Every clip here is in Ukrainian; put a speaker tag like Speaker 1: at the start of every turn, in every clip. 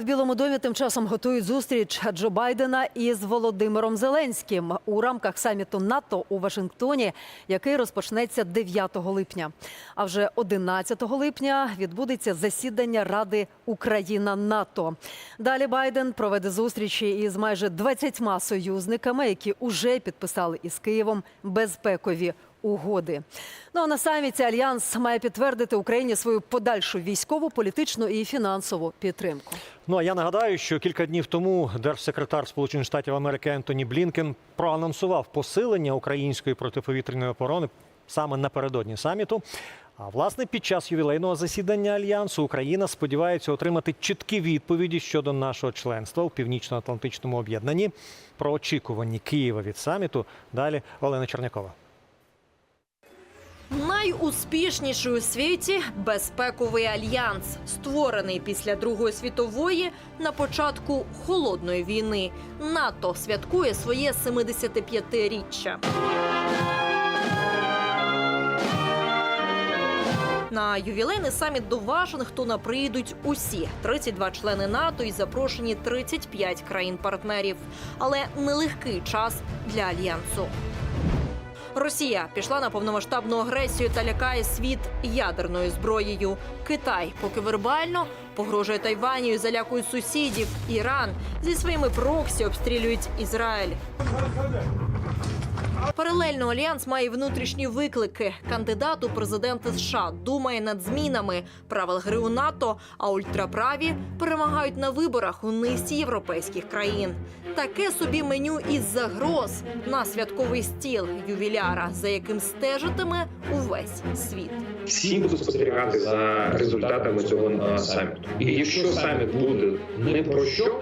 Speaker 1: в Білому домі тим часом готують зустріч Джо Байдена із Володимиром Зеленським у рамках саміту НАТО у Вашингтоні, який розпочнеться 9 липня. А вже 11 липня відбудеться засідання Ради Україна НАТО. Далі Байден проведе зустрічі із майже 20 союзниками, які уже підписали із Києвом безпекові угоди. Ну а на саміті альянс має підтвердити Україні свою подальшу військову, політичну і фінансову підтримку.
Speaker 2: Ну а я нагадаю, що кілька днів тому держсекретар Сполучених Штатів Америки Ентоні Блінкен проанонсував посилення української протиповітряної оборони саме напередодні саміту. А власне під час ювілейного засідання альянсу Україна сподівається отримати чіткі відповіді щодо нашого членства у північно-атлантичному об'єднанні. Про очікувані Києва від саміту далі Олена Чернякова.
Speaker 3: Найуспішніший у світі безпековий альянс, створений після Другої світової на початку холодної війни. НАТО святкує своє 75-річчя. На ювілейний саміт до Вашингтона приїдуть усі 32 члени НАТО і запрошені 35 країн-партнерів. Але нелегкий час для альянсу. Росія пішла на повномасштабну агресію та лякає світ ядерною зброєю. Китай, поки вербально, погрожує Тайванію, і залякує сусідів. Іран зі своїми проксі обстрілюють Ізраїль. Паралельно альянс має внутрішні виклики. Кандидат у президенти США думає над змінами правил гри у НАТО, а ультраправі перемагають на виборах у низці європейських країн. Таке собі меню із загроз на святковий стіл ювіляра, за яким стежитиме увесь світ.
Speaker 4: всі будуть спостерігати за результатами цього саміту. І якщо саміт буде не про що,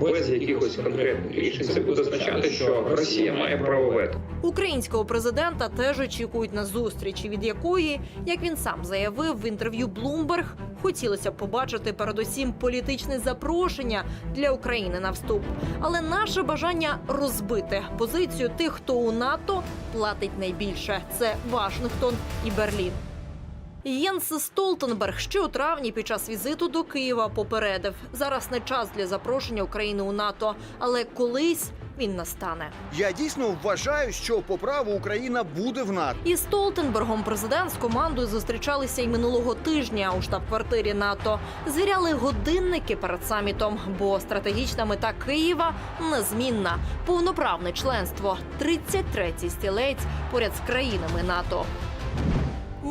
Speaker 4: без якихось конкретних рішень, це буде означати, що Росія має право вето.
Speaker 3: Українського президента теж очікують на зустрічі, від якої, як він сам заявив в інтерв'ю Bloomberg, хотілося б побачити передусім політичне запрошення для України на вступ. Але наше бажання розбити позицію тих, хто у НАТО платить найбільше. Це Вашингтон і Берлін. Єнс Столтенберг ще у травні під час візиту до Києва попередив: зараз не час для запрошення України у НАТО, але колись він настане.
Speaker 5: Я дійсно вважаю, що по праву Україна буде в НАТО.
Speaker 3: Із Столтенбергом президент з командою зустрічалися й минулого тижня у штаб-квартирі НАТО. Звіряли годинники перед самітом, бо стратегічна мета Києва незмінна повноправне членство 33-й стілець поряд з країнами НАТО.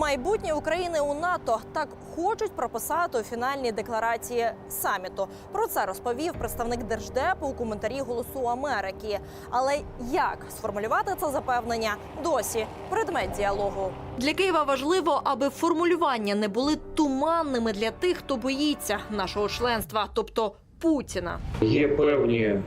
Speaker 3: Майбутнє України у НАТО так хочуть прописати у фінальній декларації саміту. Про це розповів представник держдепу у коментарі Голосу Америки. Але як сформулювати це запевнення досі предмет діалогу для Києва важливо, аби формулювання не були туманними для тих, хто боїться нашого членства, тобто Путіна.
Speaker 4: Є певні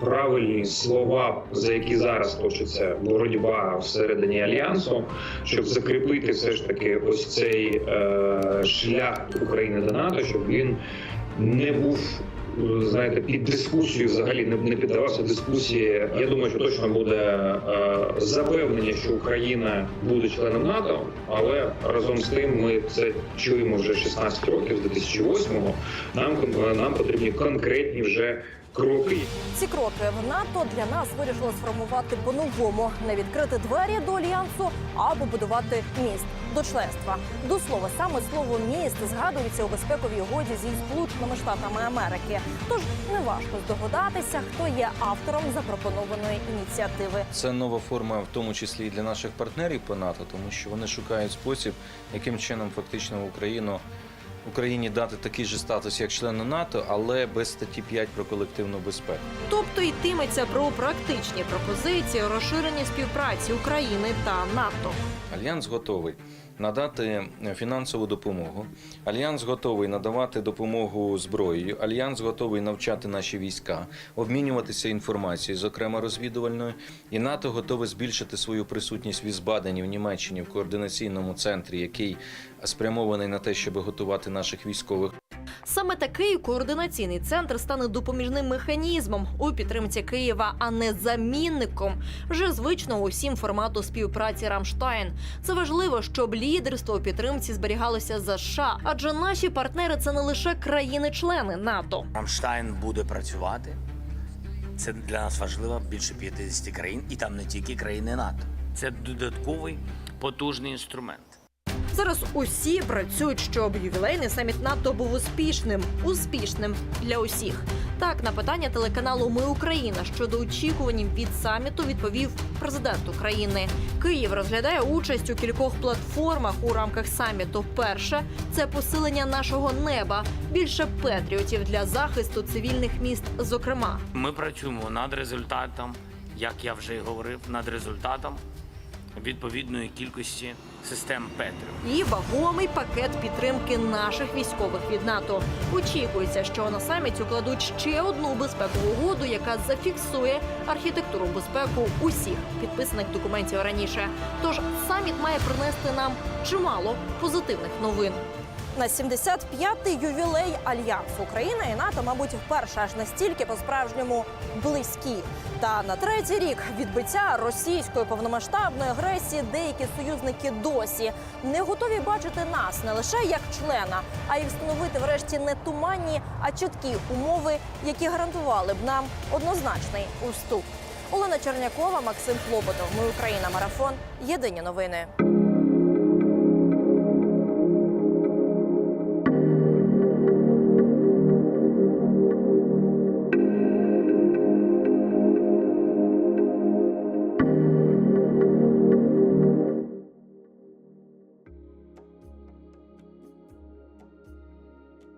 Speaker 4: правильні слова, за які зараз точиться боротьба всередині альянсу, щоб закріпити все ж таки ось цей е, шлях України до НАТО, щоб він не був. Знаєте, під дискусію взагалі не, піддавався дискусії. Я думаю, що точно буде е, запевнення, що Україна буде членом НАТО, але разом з тим ми це чуємо вже 16 років з 2008-го. Нам нам потрібні конкретні вже кроки.
Speaker 3: Ці кроки в НАТО для нас вирішили сформувати по-новому, не відкрити двері до альянсу або будувати міст до членства. До слова, саме слово міст згадується у безпековій угоді зі Сполученими Штатами Америки. Тож неважко здогадатися, хто є автором запропонованої ініціативи.
Speaker 6: Це нова форма, в тому числі і для наших партнерів по НАТО, тому що вони шукають спосіб, яким чином фактично Україну Україні дати такий же статус, як члену НАТО, але без статті 5 про колективну безпеку.
Speaker 3: Тобто йтиметься про практичні пропозиції розширення співпраці України та НАТО.
Speaker 6: Альянс готовий надати фінансову допомогу. Альянс готовий надавати допомогу зброєю. Альянс готовий навчати наші війська, обмінюватися інформацією, зокрема розвідувальною. І НАТО готове збільшити свою присутність в Ізбадені в Німеччині в координаційному центрі, який спрямований на те, щоб готувати наших військових.
Speaker 3: Саме такий координаційний центр стане допоміжним механізмом у підтримці Києва, а не замінником вже звичного усім формату співпраці Рамштайн. Це важливо, щоб лідерство у підтримці зберігалося за США, адже наші партнери це не лише країни-члени НАТО.
Speaker 7: Рамштайн буде працювати. Це для нас важливо більше 50 країн, і там не тільки країни НАТО. Це додатковий потужний інструмент.
Speaker 3: Зараз усі працюють, щоб ювілейний саміт НАТО був успішним, успішним для усіх. Так, на питання телеканалу Ми Україна щодо очікувань від саміту відповів президент України. Київ розглядає участь у кількох платформах у рамках саміту. Перше це посилення нашого неба, більше патріотів для захисту цивільних міст. Зокрема,
Speaker 7: Ми працюємо над результатом, як я вже і говорив, над результатом відповідної кількості систем Петрів.
Speaker 3: і вагомий пакет підтримки наших військових від НАТО. Очікується, що на саміт укладуть ще одну безпекову угоду, яка зафіксує архітектуру безпеку усіх підписаних документів раніше. Тож саміт має принести нам чимало позитивних новин.
Speaker 8: На 75-й ювілей альянсу Україна і НАТО, мабуть, вперше аж настільки по-справжньому близькі. Та на третій рік відбиття російської повномасштабної агресії деякі союзники досі не готові бачити нас не лише як члена, а й встановити врешті не туманні, а чіткі умови, які гарантували б нам однозначний уступ. Олена Чернякова, Максим Хлопотов. Ми Україна. Марафон. Єдині новини.